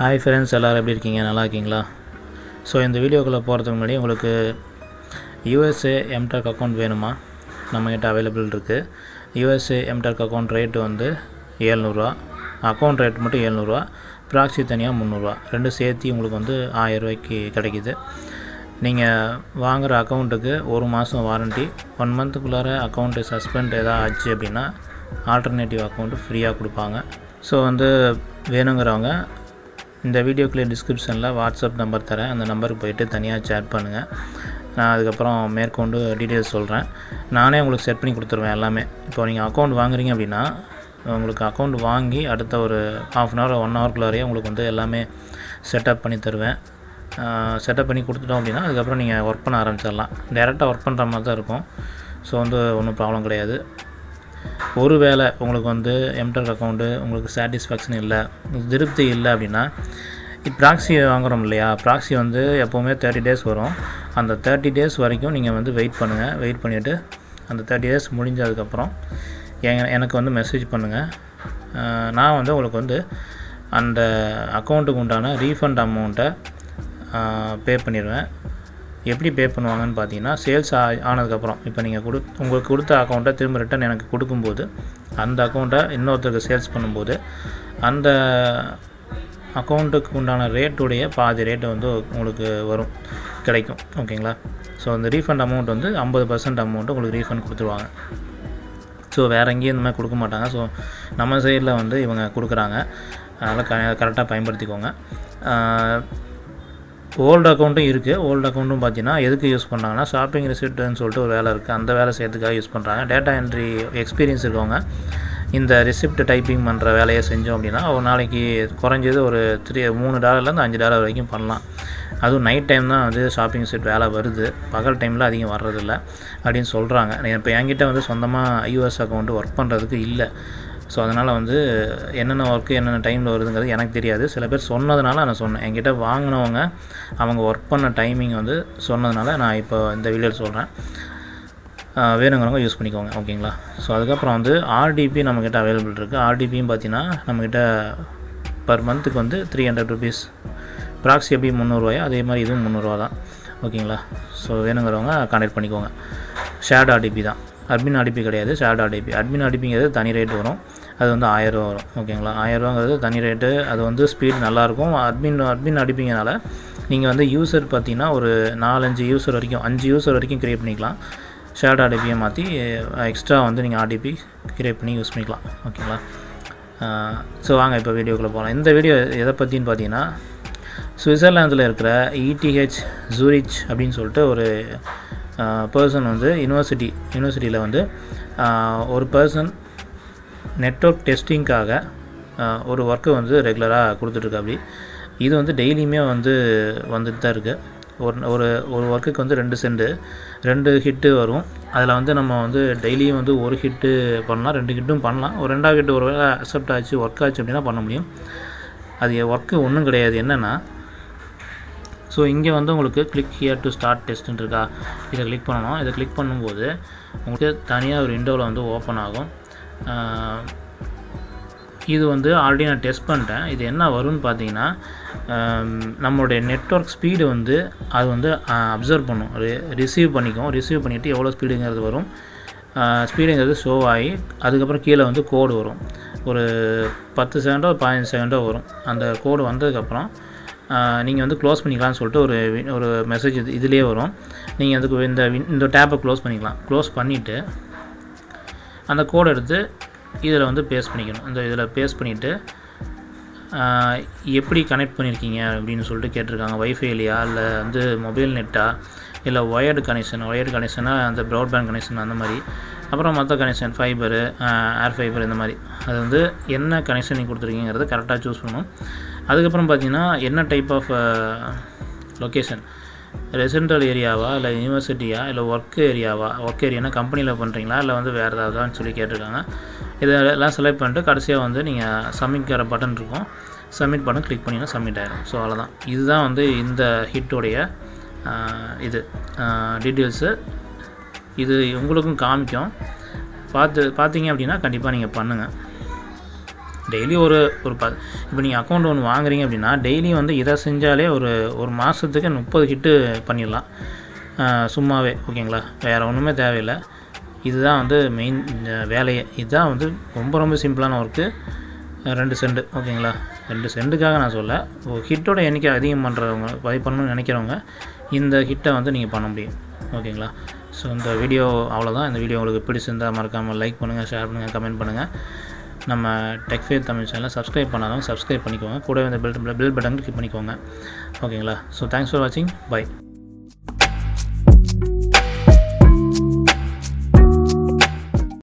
Hi friends எல்லோரும் எப்படி இருக்கீங்க? நல்லா இருக்கீங்களா? ஸோ இந்த வீடியோக்குள்ளே போகிறதுக்கு முன்னாடி உங்களுக்கு யூஎஸ்ஏ எம்டெக் அக்கௌண்ட் வேணுமா? நம்மக்கிட்ட அவைலபிள் இருக்குது யூஎஸ்ஏ எம்டெக் அக்கௌண்ட் ரேட்டு வந்து ஏழ்நூறுவா. அக்கௌண்ட் ரேட் மட்டும் ஏழ்நூறுவா. ப்ராக்ஸி தனியாக முந்நூறுரூவா ரெண்டும் சேர்த்து உங்களுக்கு வந்து ஆயரூவாய்க்கு கிடைக்கிது. நீங்கள் வாங்குகிற அக்கௌண்ட்டுக்கு ஒரு மாதம் வாரண்ட்டி ஒன் மந்த்துக்குள்ளார அக்கௌண்ட்டு சஸ்பெண்ட் எதாவது ஆச்சு அப்படின்னா ஆல்டர்னேட்டிவ் அக்கௌண்ட்டு ஃப்ரீயாக கொடுப்பாங்க. ஸோ வந்து வேணுங்கிறவங்க இந்த வீடியோக்குள்ளே டிஸ்கிரிப்ஷனில் வாட்ஸ்அப் நம்பர் தரேன். அந்த நம்பருக்கு போயிட்டு தனியாக சேட் பண்ணுங்கள் நான் அதுக்கப்புறம் மேற்கொண்டு டீட்டெயில்ஸ் சொல்கிறேன் நானே உங்களுக்கு செட் பண்ணி கொடுத்துருவேன் எல்லாமே. இப்போ நீங்கள் அக்கௌண்ட் வாங்குறீங்க அப்படின்னா உங்களுக்கு அக்கௌண்ட் வாங்கி அடுத்த ஒரு ஆஃப் அன் ஹவர் ஒன் ஹவர்க்குள்ளாரையே உங்களுக்கு வந்து எல்லாமே செட்டப் பண்ணி தருவேன். செட்டப் பண்ணி கொடுத்துட்டோம் அப்படின்னா அதுக்கப்புறம் நீங்கள் ஒர்க் பண்ண ஆரம்பிச்சிடலாம். டேரெக்டாக ஒர்க் பண்ணுற மாதிரி தான் இருக்கும். ஸோ வந்து ஒன்றும் ப்ராப்ளம் கிடையாது. ஒரு வேளை உங்களுக்கு வந்து எம்டெக் அக்கௌண்ட்டு உங்களுக்கு சாட்டிஸ்ஃபேக்ஷன் இல்லை திருப்தி இல்லை அப்படின்னா ப்ராக்ஸி வாங்குகிறோம் இல்லையா? ப்ராக்ஸி வந்து எப்போவுமே தேர்ட்டி டேஸ் வரும். அந்த தேர்ட்டி டேஸ் வரைக்கும் நீங்கள் வந்து வெயிட் பண்ணுங்கள் வெயிட் பண்ணிவிட்டு அந்த தேர்ட்டி டேஸ் முடிஞ்சதுக்கப்புறம் எ- எனக்கு வந்து மெசேஜ் பண்ணுங்கள் நான் வந்து உங்களுக்கு வந்து அந்த அக்கௌண்ட்டுக்கு உண்டான ரீஃபண்ட் அமௌண்ட்டை பே பண்ணிடுவேன். எப்படி பே பண்ணுவாங்கன்னு பார்த்தீங்கன்னா சேல்ஸ் ஆனதுக்கப்புறம். இப்போ நீங்கள் கொடு உங்களுக்கு கொடுத்த அக்கௌண்ட்டை திரும்ப ரிட்டன் எனக்கு கொடுக்கும்போது அந்த அக்கௌண்ட்டை இன்னொருத்தருக்கு சேல்ஸ் பண்ணும்போது அந்த அக்கௌண்ட்டுக்கு உண்டான ரேட்டுடைய பாதி ரேட்டு வந்து உங்களுக்கு வரும் கிடைக்கும். ஓகேங்களா? ஸோ அந்த ரீஃபண்ட் அமௌண்ட் வந்து ஐம்பது பர்சன்ட் அமௌண்ட்டு உங்களுக்கு ரீஃபண்ட் கொடுத்துருவாங்க. ஸோ வேறு எங்கேயும் இந்த மாதிரி கொடுக்க மாட்டாங்க. ஸோ நம்ம சைடில் வந்து இவங்க கொடுக்குறாங்க. அதனால் க கரெக்டாக பயன்படுத்திக்கோங்க. ஓல்டு அக்கௌண்ட்டும் இருக்குது ஓல்டு அக்கௌண்ட்டும் பார்த்தீங்கன்னா எதுக்கு யூஸ் பண்ணுறாங்கன்னா ஷாப்பிங் ரிசிப்ட்னு சொல்லிட்டு ஒரு வேலை இருக்குது அந்த வேலை செய்யறதுக்காக யூஸ் பண்ணுறாங்க டேட்டா என்ட்ரி எக்ஸ்பீரியன்ஸ் இருக்கவங்க இந்த ரிசிப்ட் டைப்பிங் பண்ணுற வேலையை செஞ்சோம் அப்படின்னா ஒரு நாளைக்கு குறைஞ்சது ஒரு த்ரீ மூணு டாலர்லேருந்து அஞ்சு டாலர் வரைக்கும் பண்ணலாம். அதுவும் நைட் டைம் தான் வந்து ஷாப்பிங் செட் வேலை வருது. பகல் டைமில் அதிகம் வர்றதில்ல அப்படின்னு சொல்கிறாங்க இப்போ என்கிட்ட வந்து சொந்தமாக யூஎஸ் அக்கௌண்ட்டு ஒர்க் பண்ணுறதுக்கு இல்லை. ஸோ அதனால் வந்து என்னென்ன ஒர்க்கு என்னென்ன டைமில் வருதுங்கிறது எனக்கு தெரியாது. சில பேர் சொன்னதுனால நான் சொன்னேன். என்கிட்ட வாங்கினவங்க அவங்க ஒர்க் பண்ண டைமிங் வந்து சொன்னதுனால நான் இப்போ இந்த வீடியோவில் சொல்கிறேன் வேணுங்கிறவங்க யூஸ் பண்ணிக்கோங்க ஓகேங்களா ஸோ அதுக்கப்புறம் வந்து ஆர்டிபி நம்மக்கிட்ட அவைலபிள் இருக்குது ஆர்டிபியும் பார்த்தீங்கன்னா நம்மக்கிட்ட பர் மந்த்துக்கு வந்து த்ரீ ஹண்ட்ரட் ருபீஸ் ப்ராக்ஸி எப்படி முந்நூறுவாயோ அதே மாதிரி இதுவும் முந்நூறுரூவா தான் ஓகேங்களா ஸோ வேணுங்கிறவங்க கான்டாக்ட் பண்ணிக்கோங்க. ஷேர்ட் ஆர்டிபி தான். அட்மின் ஆர்டிபி கிடையாது ஷேர்ட் ஆர்டிபி அட்மின் ஆர்டிபிங்கிறது தனி ரேட் வரும். அது வந்து ஆயிரரூவா வரும். ஓகேங்களா ஆயிரரூவாங்கிறது தனி ரேட்டு அது வந்து ஸ்பீட் நல்லாயிருக்கும் அட்மின் அட்மின் அடிப்பீங்கனால நீங்கள் வந்து யூசர் பார்த்தீங்கன்னா ஒரு நாலஞ்சு யூசர் வரைக்கும் அஞ்சு யூசர் வரைக்கும் க்ரியேட் பண்ணிக்கலாம். ஷேர்ட் ஆடிபியை மாற்றி எக்ஸ்ட்ரா வந்து நீங்கள் ஆடிபி க்ரியேட் பண்ணி யூஸ் பண்ணிக்கலாம். ஓகேங்களா ஸோ வாங்க இப்போ வீடியோக்குள்ளே போகலாம் இந்த வீடியோ எதை பற்றின்னு பார்த்தீங்கன்னா சுவிட்சர்லாந்தில் இருக்கிற இடிஹெச் ஜூரிச் அப்படின்னு சொல்லிட்டு ஒரு பர்சன் வந்து யூனிவர்சிட்டி யூனிவர்சிட்டியில் வந்து ஒரு பர்சன் நெட்ஒர்க் டெஸ்டிங்க்காக ஒரு ஒர்க்கை வந்து ரெகுலராக கொடுத்துட்ருக்காப்படி இது வந்து டெய்லியுமே வந்து வந்துட்டு தான் இருக்குது ஒரு ஒரு ஒரு ஒர்க்குக்கு வந்து ரெண்டு செண்டு ரெண்டு ஹிட்டு வரும். அதில் வந்து நம்ம வந்து டெய்லியும் வந்து ஒரு ஹிட்டு பண்ணலாம் ரெண்டு ஹிட்டும் பண்ணலாம். ஒரு ரெண்டாவது ஹிட்டு ஒரு வேளை அக்செப்ட் ஆச்சு ஒர்க் ஆச்சு அப்படின்னா பண்ண முடியும். அது ஒர்க்கு ஒன்றும் கிடையாது. என்னென்னா ஸோ இங்கே வந்து உங்களுக்கு கிளிக் ஹியர் டு ஸ்டார்ட் டெஸ்ட்னு இருக்கா இதை கிளிக் பண்ணணும். இதை கிளிக் பண்ணும்போது உங்களுக்கு தனியாக ஒரு விண்டோவில் வந்து ஓப்பன் ஆகும். இது வந்து ஆல்ரெடி நான் டெஸ்ட் பண்ணிட்டேன். இது என்ன வரும்னு பார்த்தீங்கன்னா நம்மளுடைய நெட்வொர்க் ஸ்பீடு வந்து அது வந்து அப்சர்வ் பண்ணும். ரிசீவ் பண்ணிக்கும். ரிசீவ் பண்ணிவிட்டு எவ்வளோ ஸ்பீடுங்கிறது வரும். ஸ்பீடுங்கிறது ஷோ ஆகி அதுக்கப்புறம் கீழே வந்து கோடு வரும். ஒரு பத்து செகண்டோ பதினஞ்சு செகண்டோ வரும். அந்த கோடு வந்ததுக்கப்புறம் நீங்கள் வந்து க்ளோஸ் பண்ணிக்கலாம்னு சொல்லிட்டு ஒரு ஒரு மெசேஜ் இது இதுலேயே வரும். நீங்கள் அதுக்கு இந்த இந்த டேப்பை க்ளோஸ் பண்ணிக்கலாம். க்ளோஸ் பண்ணிவிட்டு அந்த கோடை எடுத்து இதில் வந்து பேஸ்ட் பண்ணிக்கணும். இந்த இதில் பேஸ்ட் பண்ணிவிட்டு எப்படி கனெக்ட் பண்ணியிருக்கீங்க அப்படின்னு சொல்லிட்டு கேட்டிருக்காங்க. வைஃபைலையா இல்லை வந்து மொபைல் நெட்டா இல்லை ஒயர்டு கனெக்ஷன் ஒயர்டு கனெக்ஷனாக அந்த ப்ராட்பேண்ட் கனெக்ஷன் அந்த மாதிரி. அப்புறம் மற்ற கனெக்ஷன் ஃபைபரு ஏர் ஃபைபர் இந்த மாதிரி. அது வந்து என்ன கனெக்ஷன் நீங்கள் கொடுத்துருக்கீங்கிறத கரெக்டாக சூஸ் பண்ணணும். அதுக்கப்புறம் பார்த்தீங்கன்னா என்ன டைப் ஆஃப் லொக்கேஷன் ரெசிடென்டல் ஏரியாவா இல்லை யூனிவர்சிட்டியா இல்லை ஒர்க் ஏரியாவா ஒர்க் ஏரியானா கம்பெனியில் பண்ணுறீங்களா இல்லை வந்து வேறு ஏதாவதான்னு சொல்லி கேட்டிருக்காங்க. இதெல்லாம் செலக்ட் பண்ணிட்டு கடைசியாக வந்து நீங்கள் சப்மிட்கிற பட்டன் இருக்கும். சப்மிட் பட்டன் கிளிக் பண்ணிங்கன்னா சப்மிட் ஆகிடும் ஸோ அவ்வளோதான் இதுதான் வந்து இந்த ஹிட்டோடைய இது டீட்டெயில்ஸு இது உங்களுக்கும் காமிக்கும். பார்த்து பார்த்தீங்க அப்படின்னா கண்டிப்பாக நீங்கள் பண்ணுங்கள் டெய்லி ஒரு ஒரு ப இப்போ நீங்கள் அக்கௌண்ட் ஒன்று வாங்குறீங்க அப்படின்னா டெய்லி வந்து இதை செஞ்சாலே ஒரு ஒரு மாதத்துக்கு முப்பது ஹிட்டு பண்ணிடலாம். சும்மாவே ஓகேங்களா? வேறு ஒன்றுமே தேவையில்லை. இதுதான் வந்து மெயின் வேலையே. இதுதான் வந்து ரொம்ப ரொம்ப சிம்பிளான ஒர்க்கு ரெண்டு செண்டு ஓகேங்களா? ரெண்டு செண்டுக்காக நான் சொல்ல ஹிட்டோட எண்ணிக்கை அதிகம் பண்ணுறவங்க பதிவு பண்ணணும்னு நினைக்கிறவங்க இந்த ஹிட்டை வந்து நீங்கள் பண்ண முடியும் ஓகேங்களா? ஸோ இந்த வீடியோ அவ்வளோதான் இந்த வீடியோ உங்களுக்கு பிடிச்சிருந்தால் மறக்காமல் லைக் பண்ணுங்கள் ஷேர் பண்ணுங்கள் கமெண்ட் பண்ணுங்கள் நம்ம டெக்ஃபேர் தமிழ் சேனலை சப்ஸ்கிரைப் பண்ணாதவங்க சப்ஸ்கிரைப் பண்ணிக்கோங்க. கூடவே இந்த பெல் பெல் பட்டன் கிளிக் பண்ணிக்கோங்க. ஓகேங்களா ஸோ தேங்க்ஸ் ஃபார் வாட்சிங் பை